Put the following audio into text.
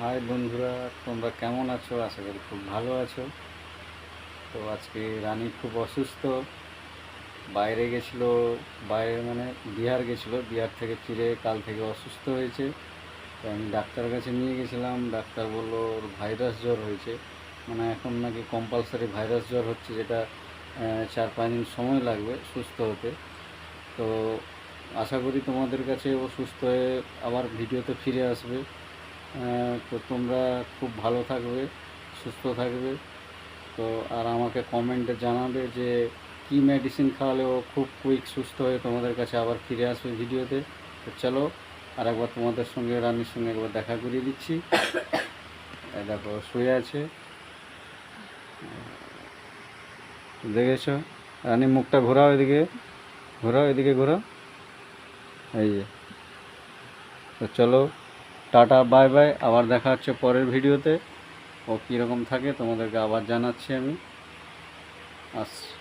High বন্ধুরা, তোমরা কেমন আছো? আশা করি খুব ভালো আছো। তো আজকে রানী খুব অসুস্থ। বাইরে গেছিল, বাইরে মানে বিহার গেছিল। বিহার থেকে ফিরে কাল থেকে অসুস্থ হয়েছে। তো আমি ডাক্তারের কাছে নিয়ে গেছিলাম। ডাক্তার বলল, ওর ভাইরাস জ্বর হয়েছে। মানে এখন নাকি কম্পালসারি ভাইরাস জ্বর হচ্ছে, যেটা চার পাঁচ দিন সময় লাগবে সুস্থ হতে। তো আশা করি তোমাদের কাছে ও সুস্থ হয়ে আবার ভিডিওতে ফিরে আসবে। তো তোমরা খুব ভালো থাকবে, সুস্থ থাকবে। তো আর আমাকে কমেন্টে জানাবে যে, কি মেডিসিন খাওয়ালে ও খুব কুইক সুস্থ হয়ে তোমাদের কাছে আবার ফিরে আসবে ভিডিওতে। তো চলো, আর একবার তোমাদের সঙ্গে, রানীর সঙ্গে একবার দেখা করিয়ে দিচ্ছি। দেখো, শুয়ে আছে। দেখেছ? রানী, মুখটা ঘোরাও এদিকে ঘোরাও এদিকে, ঘোরাও। এই যে। তো চলো টাটা, বাই বাই। আবার দেখা হচ্ছে পরের ভিডিওতে। ও কীরকম থাকে তোমাদেরকে আবার জানাচ্ছি আমি। আসছি